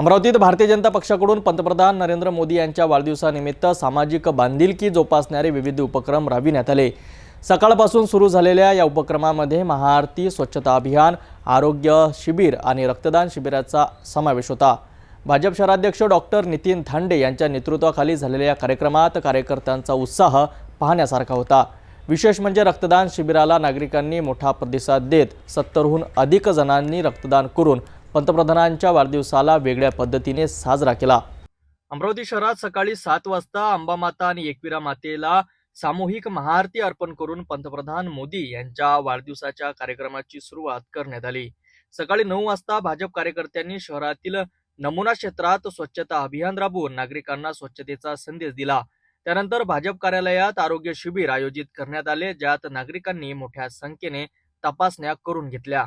अमरावतीत भारतीय जनता पक्षाकडून पंतप्रधान नरेंद्र मोदी यांच्या वाढदिवसानिमित्त सामाजिक बांधिलकी जोपासणारे विविध उपक्रम राबविण्यात आले. सकाळपासून सुरू झालेल्या या उपक्रमामध्ये महाआरती स्वच्छता अभियान आरोग्य शिबिर आणि रक्तदान शिबिराचा समावेश होता. भाजप शहराध्यक्ष डॉक्टर नितीन धांडे यांच्या नेतृत्वाखाली झालेल्या या कार्यक्रमात कार्यकर्त्यांचा उत्साह पाहण्यासारखा होता. विशेष म्हणजे रक्तदान शिबिराला नागरिकांनी मोठा प्रतिसाद देत सत्तरहून अधिक जणांनी रक्तदान करून पंतप्रधानांच्या वाढदिवसाला वेगळ्या पद्धतीने साजरा केला. अमरावती शहरात सकाळी सात वाजता अंबामाता आणि एकविरा मातेला सामूहिक महाआरती अर्पण करून पंतप्रधान मोदी यांच्या वाढदिवसाच्या कार्यक्रमाची सुरुवात करण्यात आली. सकाळी नऊ वाजता भाजप कार्यकर्त्यांनी शहरातील नमुना क्षेत्रात स्वच्छता अभियान राबवून नागरिकांना स्वच्छतेचा संदेश दिला. त्यानंतर भाजप कार्यालयात आरोग्य शिबिर आयोजित करण्यात आले ज्यात नागरिकांनी मोठ्या संख्येने तपासण्या करून घेतल्या.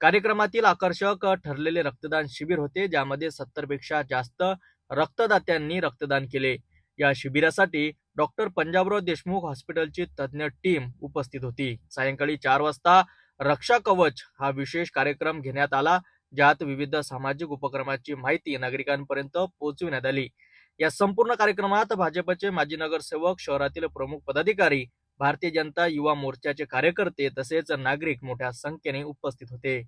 कार्यक्रमातील आकर्षक ठरलेले रक्तदान शिबिर होते ज्यामध्ये सत्तरपेक्षा जास्त रक्तदात्यांनी रक्तदान केले. या शिबिरासाठी डॉक्टर पंजाबराव देशमुख हॉस्पिटलची तज्ज्ञ टीम उपस्थित होती. सायंकाळी चार वाजता रक्षा कवच हा विशेष कार्यक्रम घेण्यात आला ज्यात विविध सामाजिक उपक्रमाची माहिती नागरिकांपर्यंत पोहोचविण्यात आली. या संपूर्ण कार्यक्रमात भाजपचे माजी नगरसेवक शहरातील प्रमुख पदाधिकारी भारतीय जनता युवा मोर्चाचे कार्यकर्ते तसेच नागरिक मोठ्या संख्येने उपस्थित होते.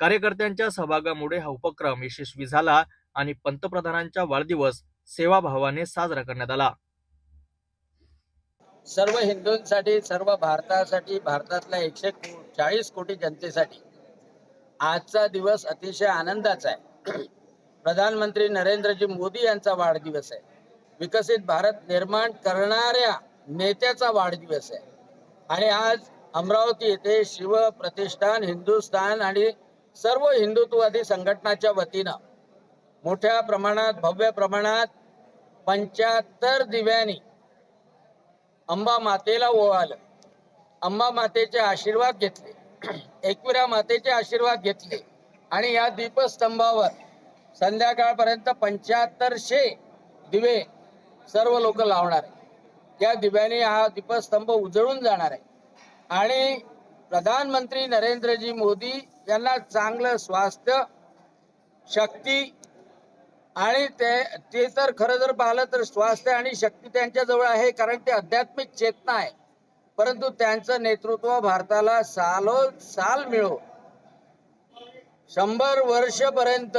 कार्यकर्त्यांच्या सहभागामुळे हा उपक्रम यशस्वी झाला आणि पंतप्रधानांचा वाढदिवस सेवाभावाने साजरा करण्यात आला. सर्व हिंदूंसाठी सर्व भारतासाठी भारतातल्या एकशे चाळीस कोटी जनतेसाठी आजचा दिवस अतिशय आनंदाचा आहे. प्रधानमंत्री नरेंद्रजी मोदी यांचा वाढदिवस आहे. विकसित भारत निर्माण करणाऱ्या नेत्याचा वाढदिवस आहे. आणि आज अमरावती येथे शिव प्रतिष्ठान हिंदुस्थान आणि सर्व हिंदुत्ववादी संघटनाच्या वतीनं मोठ्या प्रमाणात भव्य प्रमाणात पंच्याहत्तर दिव्यांनी अंबा मातेला ओवाळलं. अंबा मातेचे आशीर्वाद घेतले. एकविरा मातेचे आशीर्वाद घेतले. आणि या दीपस्तंभावर संध्याकाळपर्यंत पंच्याहत्तरशे दिवे सर्व लोक लावणार त्या दिव्याने हा दीपस्तंभ उजळून जाणार आहे. आणि प्रधानमंत्री नरेंद्रजी मोदी यांना चांगलं स्वास्थ्य शक्ती आणि ते ते तर खरं जर पाहिलं तर स्वास्थ्य आणि शक्ती त्यांच्याजवळ आहे कारण ते आध्यात्मिक चेतना आहे. परंतु त्यांचं नेतृत्व भारताला सालो साल मिळो. शंभर वर्षपर्यंत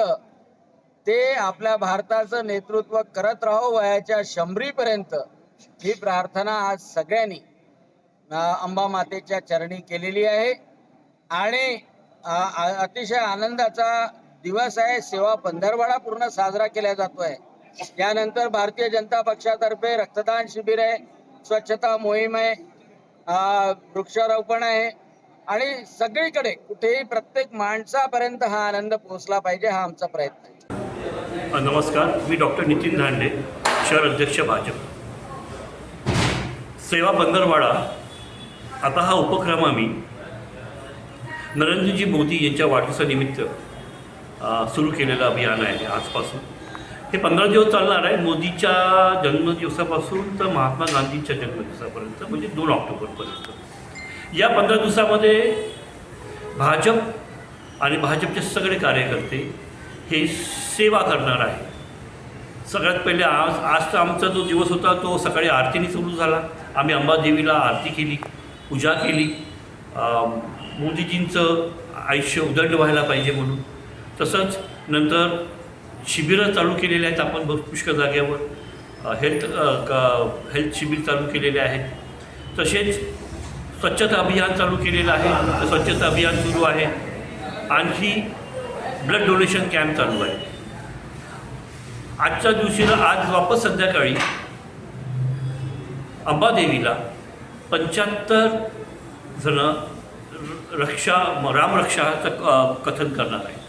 ते आपल्या भारताचं नेतृत्व करत राहो वयाच्या शंभरीपर्यंत. ही प्रार्थना आज सगळ्यांनी अंबा मातेच्या चरणी केलेली आहे. आणि अतिशय आनंदाचा दिवस आहे. सेवा पंधरवडा पूर्ण साजरा केला जातोय. त्यानंतर भारतीय जनता पक्षातर्फे रक्तदान शिबिर आहे. स्वच्छता मोहीम आहे. वृक्षारोपण आहे. आणि सगळीकडे कुठेही प्रत्येक माणसापर्यंत हा आनंद पोहोचला पाहिजे हा आमचा प्रयत्न आहे. नमस्कार. मी डॉक्टर नितीन धांडे शहर अध्यक्ष भाजप. सेवा बंदरवाडा आता हा उपक्रम आम्ही नरेंद्रजी मोदी यांच्या वाढदिवसानिमित्त सुरू केलेलं अभियान आहे आजपासून. हे पंधरा दिवस चालणार आहे. मोदीच्या जन्मदिवसापासून तर महात्मा गांधींच्या जन्मदिवसापर्यंत म्हणजे दोन ऑक्टोबरपर्यंत. या पंधरा दिवसामध्ये भाजप आणि भाजपचे सगळे कार्यकर्ते हे सेवा करणार आहे सगळ्यात पहिले आज आजचा आमचा जो दिवस होता तो सकाळी आरतीने सुरू झाला. आम्ही अंबादेवीला आरती केली पूजा केली. मोदीजींचं आयुष्य उदंड व्हायला पाहिजे म्हणून. तसंच नंतर शिबिरं चालू केलेली आहेत आपण भर पुष्कळ जागेवर हेल्थ का क- हेल्थ शिबिर चालू केलेले आहेत. तसेच स्वच्छता अभियान चालू केलेलं आहे. स्वच्छता अभियान सुरू आहे. आणखी ब्लड डोनेशन कॅम्प चालू आहे. आजच्या दिवशीला आज वापस संध्याकाळी अंबादेवीला पंच्याहत्तर जण रक्षा रामरक्षाचं क- कथन करणार आहे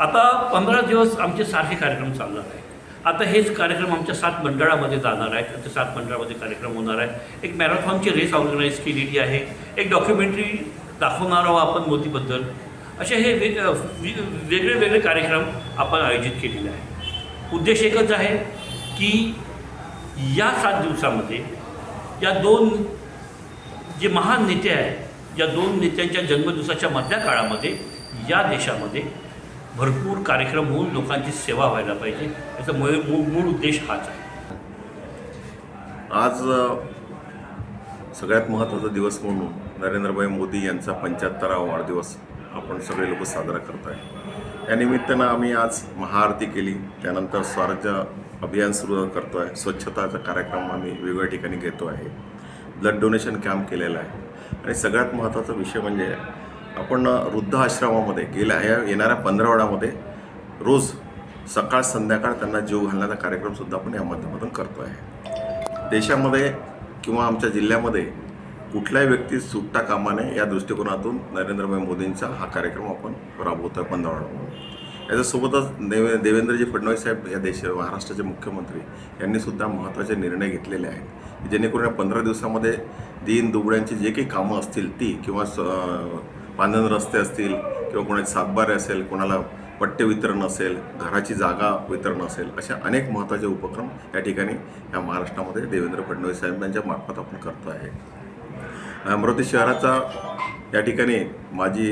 आता पंधरा दिवस आमचे सारखे कार्यक्रम चालणार आहे आता हेच कार्यक्रम आमच्या सात मंडळामध्ये जाणार आहेत. त्या सात मंडळामध्ये कार्यक्रम होणार आहे एक मॅरेथॉनची रेस ऑर्गनाईज केलेली आहे. एक डॉक्युमेंटरी दाखवणार आहोत आपण मोदीबद्दल. असे हे वे वेगळे वेगळे कार्यक्रम आपण आयोजित केलेले आहे उद्देश एकच आहे की या सात दिवसामध्ये या दोन जे महान नेते आहेत या दोन नेत्यांच्या जन्मदिवसाच्या मधल्या काळामध्ये या देशामध्ये भरपूर कार्यक्रम होऊन लोकांची सेवा व्हायला पाहिजे. याचा मूळ मूळ उद्देश हाच आहे. आज सगळ्यात महत्त्वाचा दिवस म्हणून नरेंद्रभाई मोदी यांचा पंच्याहत्तरावा वाढदिवस आपण सगळे लोक साजरा करत आहे. या निमित्तानं आम्ही आज महाआरती केली. त्यानंतर स्वराज्य अभियान सुरू करतो आहे स्वच्छताचा कार्यक्रम आम्ही वेगवेगळ्या ठिकाणी घेतो आहे ब्लड डोनेशन कॅम्प केलेला आहे. आणि सगळ्यात महत्त्वाचा विषय म्हणजे आपण वृद्ध वृद्धाश्रमामध्ये गेल्या या येणाऱ्या पंधरवड्यामध्ये रोज सकाळ संध्याकाळ त्यांना जीव घालण्याचा कार्यक्रमसुद्धा आपण या माध्यमातून करतो आहे देशामध्ये किंवा आमच्या जिल्ह्यामध्ये कुठल्याही व्यक्ती सुटता कामा नये या दृष्टिकोनातून नरेंद्रभाई मोदींचा हा कार्यक्रम आपण राबवतो आहे पंधरवडा याच्यासोबतच देवे देवेंद्रजी फडणवीस साहेब या देश महाराष्ट्राचे मुख्यमंत्री यांनी सुद्धा महत्त्वाचे निर्णय घेतलेले आहेत. जेणेकरून या पंधरा दिवसामध्ये दीन दुबळ्यांची जे काही कामं असतील ती किंवा स बांधण रस्ते असतील किंवा कोणाचे सातबारे असेल कोणाला पट्टे वितरण असेल घराची जागा वितरण असेल अशा अनेक महत्त्वाचे उपक्रम या ठिकाणी या महाराष्ट्रामध्ये देवेंद्र फडणवीस साहेब यांच्या मार्फत आपण करतो आहे. अमरावती शहराचा या ठिकाणी माजी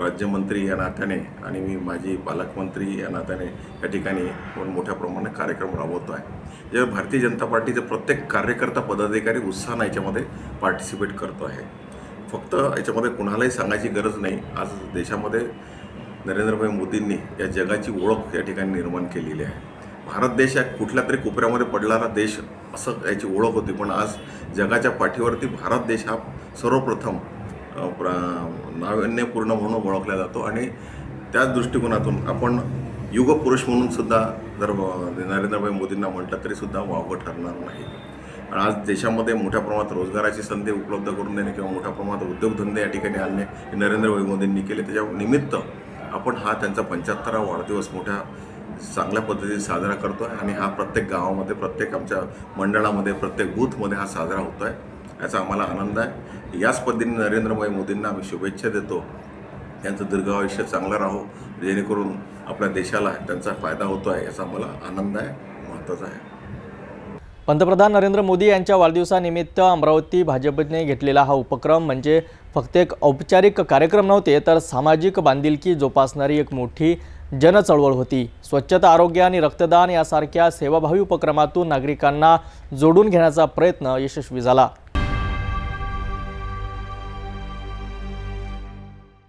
राज्यमंत्री या नात्याने आणि मी माजी पालकमंत्री या नात्याने या ठिकाणी पण मोठ्या प्रमाणात कार्यक्रम राबवतो आहे. जे भारतीय जनता पार्टीचे प्रत्येक कार्यकर्ता पदाधिकारी उत्साहानं याच्यामध्ये पार्टिसिपेट करतो आहे. फक्त याच्यामध्ये कुणालाही सांगायची गरज नाही. आज देशामध्ये नरेंद्रभाई मोदींनी या जगाची ओळख या ठिकाणी निर्माण केलेली आहे. भारत देश हा कुठल्या तरी कोपऱ्यामध्ये पडणारा देश असं याची ओळख होती. पण आज जगाच्या पाठीवरती भारत देश हा सर्वप्रथम प्र नाविन्यपूर्ण म्हणून ओळखला जातो. आणि त्याच दृष्टिकोनातून आपण युगपुरुष म्हणून सुद्धा जर नरेंद्रभाई मोदींना म्हटलं तरीसुद्धा वावगं ठरणार नाही. आणि आज देशामध्ये मोठ्या प्रमाणात रोजगाराची संधी उपलब्ध करून देणे किंवा मोठ्या प्रमाणात उद्योगधंदे या ठिकाणी आणणे हे नरेंद्रभाई मोदींनी केले. त्याच्या निमित्त आपण हा त्यांचा पंच्याहत्तरावा वाढदिवस मोठ्या चांगल्या पद्धतीने साजरा करतो आहे आणि हा प्रत्येक गावामध्ये प्रत्येक आमच्या मंडळामध्ये प्रत्येक बूथमध्ये हा साजरा होतो आहे याचा आम्हाला आनंद आहे. याच पद्धतीने नरेंद्रभाई मोदींना आम्ही शुभेच्छा देतो. त्यांचं दीर्घ आयुष्य चांगलं राहो जेणेकरून आपल्या देशाला त्यांचा फायदा होतो आहे याचा आम्हाला आनंद आहे महत्त्वाचा आहे. पंतप्रधान नरेंद्र मोदी यांच्या वाढदिवसानिमित्त अमरावती भाजपने घेतलेला हा उपक्रम म्हणजे फक्त एक औपचारिक कार्यक्रम नव्हते तर सामाजिक बांधिलकी जोपासणारी एक मोठी जनचळवळ होती. स्वच्छता आरोग्य आणि रक्तदान यासारख्या सेवाभावी उपक्रमातून नागरिकांना जोडून घेण्याचा प्रयत्न यशस्वी झाला.